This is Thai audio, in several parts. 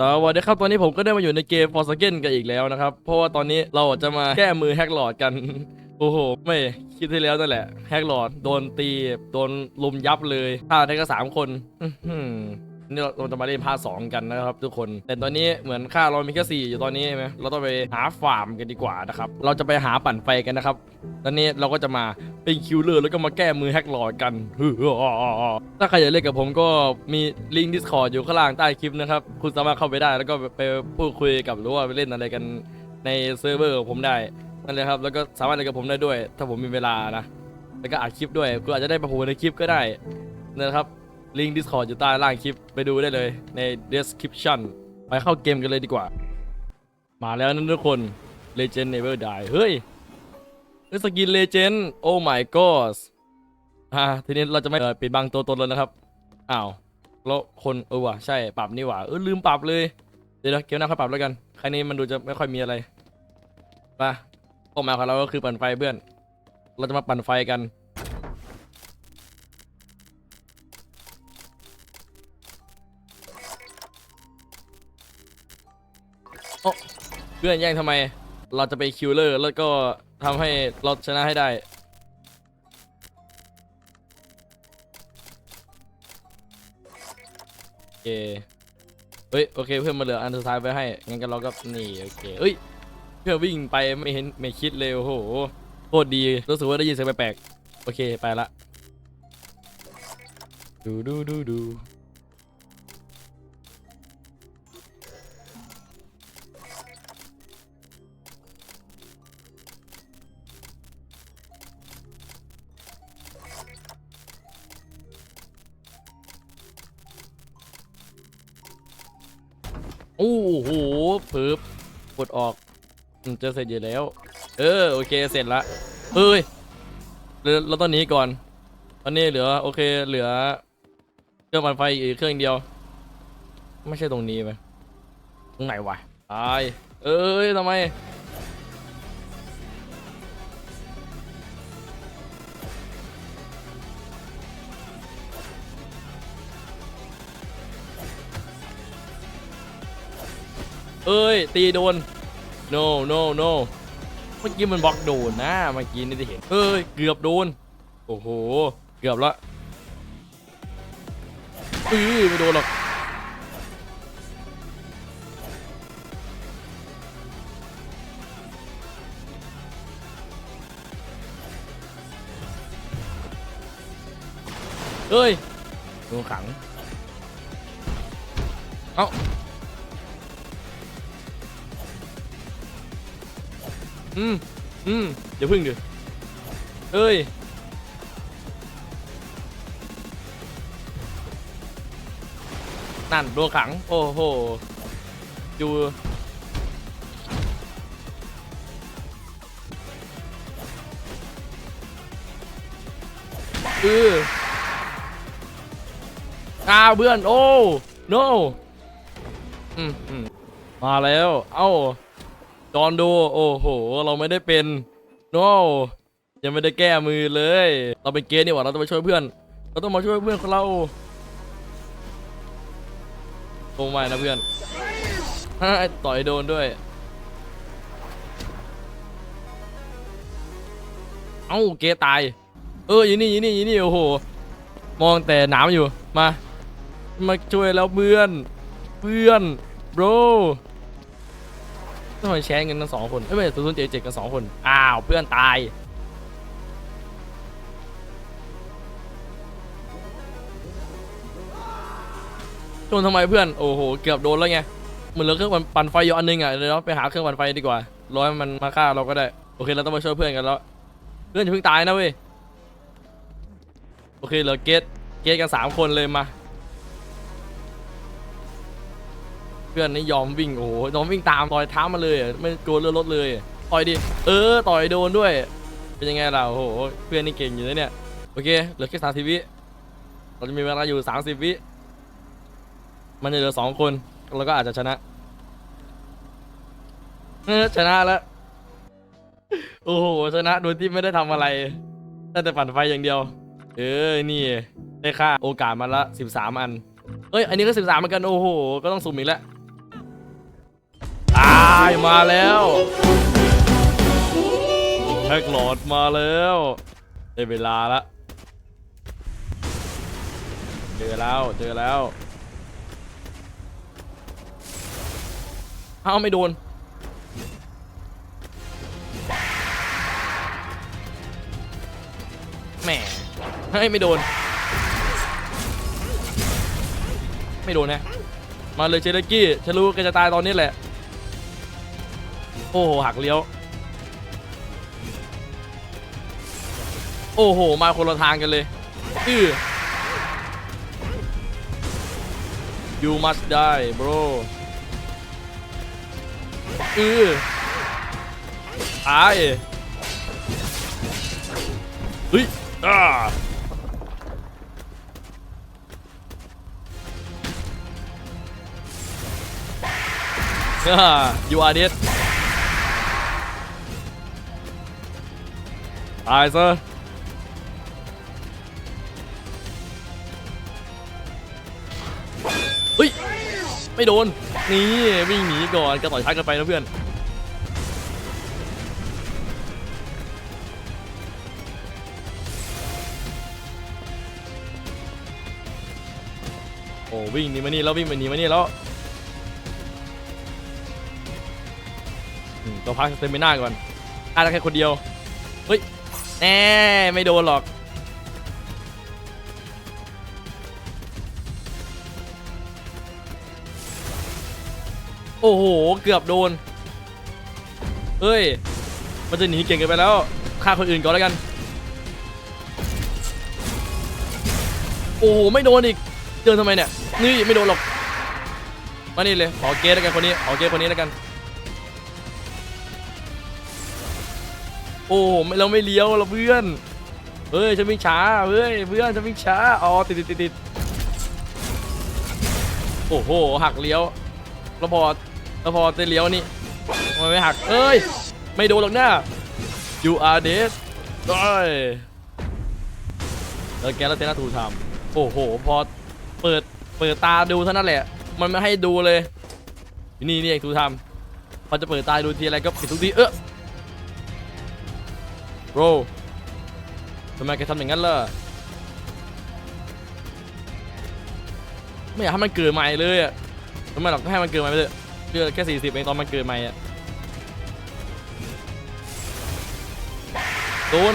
สวัสดีครับตอนนี้ผมก็ได้มาอยู่ในเกม f o r s a k e n กันอีกแล้วนะครับ เพราะว่าตอนนี้เราจะมาแก้มือแฮกหลอดกัน โอ้โห ไม่คิดที่แล้วนั่นแหละ แฮกหลอด โดนตี โดนลุมยับเลยฆ่าได้ก็สามคน นี่เราจะมาเล่นภาคสองกันนะครับทุกคน แต่ตอนนี้เหมือนค่าเรามีแค่สี่อยู่ตอนนี้ใช่ไหมเราต้องไปหาฟาร์มกันดีกว่านะครับ เราจะไปหาปั่นไฟกันนะครับ ตอนนี้เราก็จะมาเป็นคิวเลอร์แล้วก็มาแก้มือแฮกหลอดกันถ้าใครอยากเล่นกับผมก็มีลิงก์ Discord อยู่ข้างล่างใต้คลิปนะครับ คุณสามารถเข้าไปได้แล้วก็ไปพูดคุยกับหรือว่าไปเล่นอะไรกันในเซิร์ฟเวอร์ของผมได้นั่นเลยครับ แล้วก็สามารถเล่นกับผมได้ด้วย ถ้าผมมีเวลานะ แล้วก็อัดคลิปด้วยคุณอาจจะได้ประพูในคลิปก็ได้นะครับ ลิงก์ Discord อยู่ใต้ล่างคลิปไปดูได้เลยใน description ไปเข้าเกมกันเลยดีกว่า มาแล้วนั่นทุกคน Legend Never Die เฮ้ยนี่สกิน Legend Oh my god อ่าทีนี้เราจะไม่เออปิดบังตัวตนแล้วนะครับ อ้าวแล้วคนเออว่ะใช่ปรับนี่หว่าเออลืมปรับเลย เดี๋ยวนะเกมหน้าค่อยปรับแล้วกันครั้งนี้มันดูจะไม่ค่อยมีอะไรไปเป้าหมายของเราก็คือปั่นไฟเพื่อน เราจะมาปั่นไฟกัน เพื่อนแย่งทำไม เราจะไปคิวเลอร์แล้วก็ทำให้เราชนะให้ได้ โอเค เฮ้ย โอเค เพื่อนมาเหลืออันสุดท้ายไว้ให้ งั้นก็เราก็นี่โอเคเอ้ย เพื่อนวิ่งไปไม่เห็นไม่คิดเลยโอ้โห โคตรดี รู้สึกว่าได้ยินเสียงแปลกๆ โอเค ไปละ ดูดูดูดู๊บปึ๊บกดออกจะเสร็จอยู่แล้ว เออโอเคเสร็จละเฮ้ยเราเราต้องหนีก่อนตอนนี้เหลือโอเคเหลือเครื่องปั่นไฟอีกเครื่องเดียว ไม่ใช่ตรงนี้ไหมตรงไหนวะตายเอ้ยทำไม เอ้ย ตีโดน no no no เมื่อกี้มันบล็อกโดนนะเมื่อกี้นี่ได้เห็นเอ้ย เกือบโดน โอ้โห เกือบละอือไม่โดนหรอกเอ้ยโดนขัง เอ้า อืมอืมอย่าพึ่งดิเอ้ย นั่นโดนขัง โอ้โห อยู่เอออ้าวเพื่อน โอ้ no อืมอืมมาแล้ว เอ้า จอนดูโอ้โห เราไม่ได้เป็นโนยังไม่ได้แก้มือเลย เราเป็นเกย์นี่หว่าเราต้องไปช่วยเพื่อน เราต้องมาช่วยเพื่อนของเราโอ้ไม่นะเพื่อนต่อยโดนด้วย เอ้าเกตาย เอออยู่นี่อยู่นี่อยู่นี่โอ้โห มองแต่หนามอยู่มา มาช่วยแล้วเพื่อน เพื่อน bro ทำไมแชร์เงินกันสองคนเอ้ยไม่ศูนย์เจ็ดเจ็ดกันสองคน อ้าว เพื่อนตาย โดนทำไมเพื่อน โอ้โห เกือบโดนแล้วไง เหมือนเหลือเครื่องปั่นไฟอยู่อันนึงอะเดี๋ยวเราไปหาเครื่องปั่นไฟดีกว่า ร้อยมันมาฆ่าเราก็ได้ โอเค เราต้องมาช่วยเพื่อนกันแล้ว เพื่อนอย่าเพิ่งตายนะเว้ย โอเค เหลือเกตเกตกันสามคนเลยมา พื่อนนี่ยอมวิ่งโอ้โหยอมวิ่งตามต่อยเท้ามาเลยอะไม่กลัวเลือดรถเลยต่อยดิเออต่อยโดนด้วย เป็นยังไงล่ะโอ้โหเพื่อนนี่เก่งอยู่นะเนี่ยโอเคเหลือแค่สามสิบวิเราจะมีเวลาอยู่สามสิบวิมันจะเหลือสองคนเราก็อาจจะชนะเออชนะแล้วโอ้โหชนะโดยที่ไม่ได้ทำอะไรได้แต่ปั่นไฟอย่างเดียว เออนี่ได้ค่าโอกาสมาละสิบสามอันเอ้ยอันนี้ก็สิบสามเหมือนกันโอ้โหก็ต้องสุ่มอีกแล้วายมาแล้วแฮกหลอดมาแล้วได้เวลาละเจอแล้วเจอแล้วเอ้าไม่โดนแหมเฮ้ไม่โดน ไม่โดนนะ มาเลยเชลกี้ฉันรู้แกจะตายตอนนี้แหละ อ้โหหักเลี้ยว โอ้โห มาคนละทางกันเลยอื้อ you must die bro อือตายเฮ้ยอ่าอ่า you are dead ตายซะเฮ้ย ไม่โดน นี่ วิ่งหนีก่อนกระต่อยทักกันไปนะเพื่อน โอ้วิ่งหนีมานี่แล้ววิ่งมาหนีมานี่แล้วอืมตัวพักเต็มไปหน้าก่อนอาได้แค่คนเดียว เฮ้ย แน่ไม่โดนหรอก โอ้โห เกือบโดน เฮ้ย มันจะหนีเก่งกันไปแล้วฆ่าคนอื่นก่อนแล้วกัน โอ้โห ไม่โดนอีกเดินทำไมเนี่ย นี่ไม่โดนหรอก มานี่เลยขอเกสแล้วกันคนนี้ขอเกสคนนี้แล้วกัน โอ้ไม่เราไม่เลี้ยวเราเพื่อนเฮ้ยฉันวิ่งช้าเฮ้ยเพื่อนฉันวิ่งช้าอ๋อติดติดติดติดโอ้โหหักเลี้ยวแล้วพอแล้วพอจะเลี้ยวนี่ทำไมไม่หักเอ้ยไม่โดนหรอกนะ you are dead เอ้ยแล้วแกแล้วเตน่าทูทำโอ้โหพอเปิดเปิดตาดูเท่านั้นแหละ มันไม่ให้ดูเลย นี่นี่เองทูทำพอจะเปิดตาดูทีอะไรก็ปิดทุกทีเออ โรทำไมแกทำอย่างนั้นล่ะ ไม่อยากให้มันเกิดใหม่เลยอะทำไมหรอกก็ให้มันเกิดใหม่ไปเลยเดือแค่สี่สิบเองตอนมันเกิดใหม่อะโดน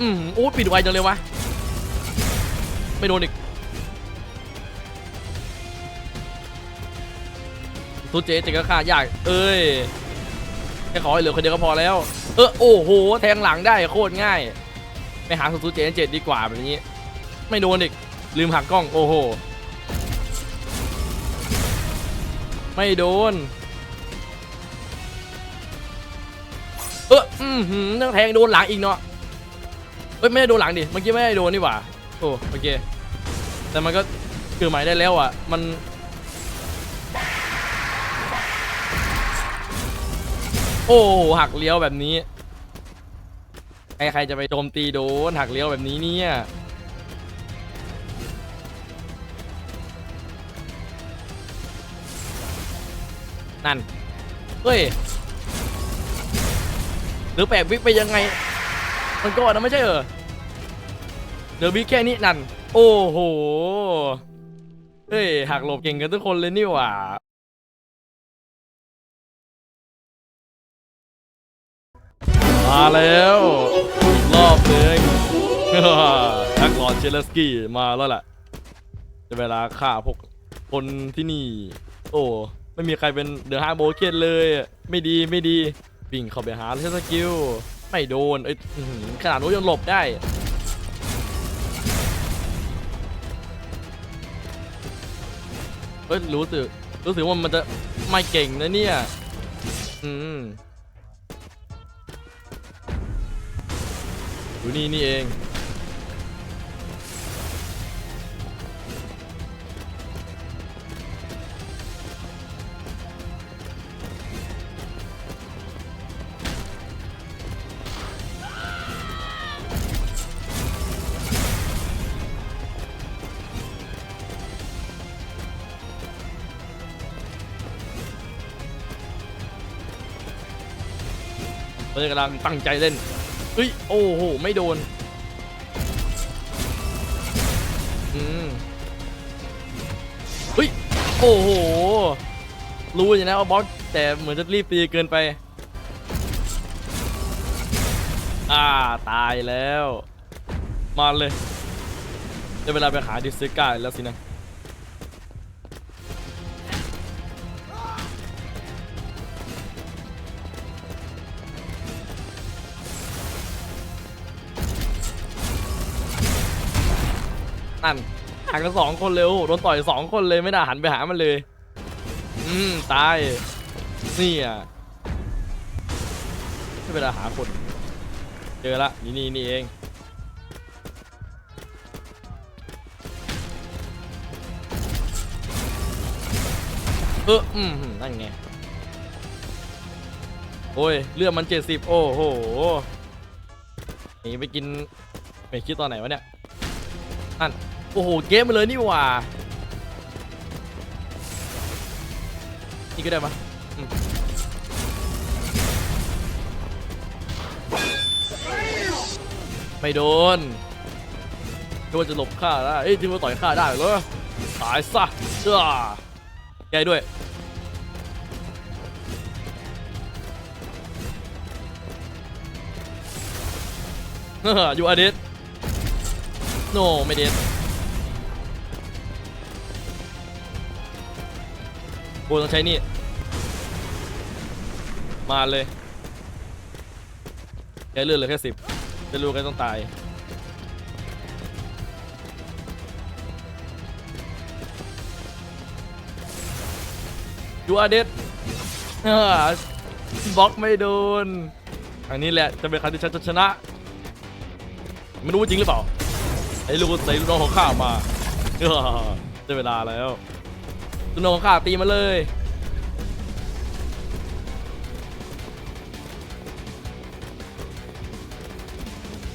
อืมโอ้ปิดไวจังเลยวะ ไม่โดนอีกตูเจเจก็ฆ่ายาก เอ้ย แค่ขอให้เหลือคนเดียวก็พอแล้ว เออโอ้โหแทงหลังได้โคตรง่ายไปหาสูตรเจนเจ็ดดีกว่าแบบนี้ ไม่โดนอีกลืมหักกล้องโอ้โหไม่โดน เอออืมหืมต้องแทงโดนหลังอีกเนาะเอ้ยไม่ได้โดนหลังดิเมื่อกี้ไม่ได้โดนนี่หว่าโอ้โอเคแต่มันก็เกิดใหม่ได้แล้วอะมัน โอ้หักเลี้ยวแบบนี้ใครใครจะไปโจมตีโดนหักเลี้ยวแบบนี้เนี่ยนั่นเฮ้ยหรือแปลกวิกไปยังไง มันก็นะไม่ใช่เหรอเดี๋ยววิกแค่นี้นั่น โอ้โห เฮ้ยหักหลบเก่งกันทุกคนเลยนี่หว่า มาแล้วอีกรอบหนึ่งนักหลอนเชลสกี้มาแล้วแหละจะเวลาฆ่าพวกคนที่นี่ โอ้ไม่มีใครเป็นเดือะฮาโบเคนเลย ไม่ดีไม่ดีวิ่งเข้าไปหาเชสกิลไม่โดนเอ้ยขนาดนู้นยังหลบได้เอ้ยรู้สึกรู้สึกว่ามันจะไม่เก่งนะเนี่ย อืม อยู่นี่นี่เองเรากำลังตั้งใจเล่น เฮ้ย โอ้โห ไม่โดน อืมเฮ้ย โอ้โห รู้อยู่นะว่าบอกแต่เหมือนจะรีบตีเกินไป อ่า ตายแล้ว มาเลย ได้เวลาไปหาดิสก้าแล้วสินะ นั่นหากันสองคนเลยโอ้โหโดนต่อยสองคนเลยไม่น่าหันไปหามันเลย อืมตายนี่อะไม่เวลาหาคน เจอละนี่นี่นี่เองเอออืมนั่นไงโอ้ยเลือดมันเจ็ดสิบโอ้โหหนีไปกินไม่คิดตอนไหนวะเนี่ยนั่น โอ้โห เกมมาเลยนี่หว่า นี่ก็ได้ปะอืมไม่โดนคิดว่าจะหลบข้าได้เอ้ยที่ว่าต่อยข้าได้เหรอตายซะเจ้าแกด้วยเฮ้ออยู่อเดสโนไม่เด็ด โบต้องใช้นี่ มาเลยแกเลือดเหลือแค่สิบจะรู้แกต้องตายยูอาเดสบล็อกไม่โดน อันนี้แหละจะเป็นครั้งที่ฉันจะชนะ ไม่รู้จริงหรือเปล่า ไอ้ลูกใส่ลูกน้องของข้ามาเออเวลาแล้ว ลูกน้องของข้าตีมาเลย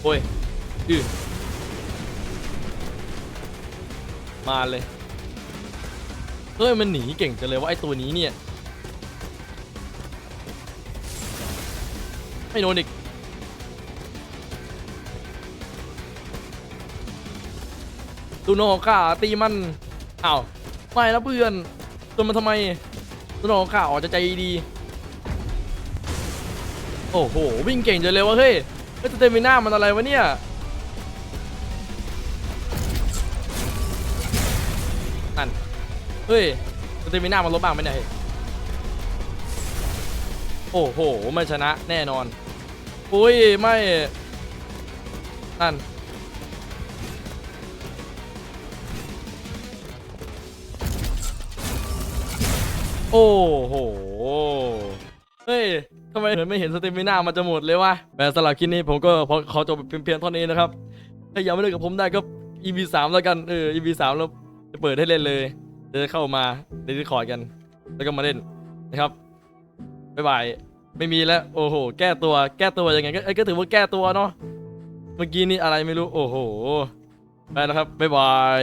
โอ้ยอือมาเลย เฮ้ย มันหนีเก่งจังเลยว่าไอ้ตัวนี้เนี่ย ไม่โดนอีกตูโนของข้าตีมันอ้าว ไม่นะเพื่อนตัวมันทำไมตูโนองข้าออกจะใจดี โอ้โห วิ่งเก่งจังเลยวะเฮ้ยเฮ้ยเตมิน่ามันอะไรวะเนี่ยนั่นเฮ้ยเตมิน่ามันลดบ้างไหมเนี่ยโอ้โหไม่ชนะแน่นอน อุ้ยไม่นั่น โอ้โห เฮ้ยทำไมเหมือนไม่เห็นสเตมิน่ามันจะหมดเลยวะแต่สำหรับคลิปนี้ผมก็ขอจบเพียงเท่านี้นะครับ ถ้ายังไม่เล่นกับผมได้ก็ EP 3แล้วกัน เออ EP 3แล้วจะเปิดให้เล่นเลยจะเข้ามาในดิสคอร์ดกัน แล้วก็มาเล่นนะครับ บ๊ายบาย ไม่มีแล้ว โอ้โห แก้ตัว แก้ตัวยังไงก็ก็ถือว่าแก้ตัวเนาะ เมื่อกี้นี่อะไรไม่รู้ โอ้โห ไปแล้วครับ บ๊ายบาย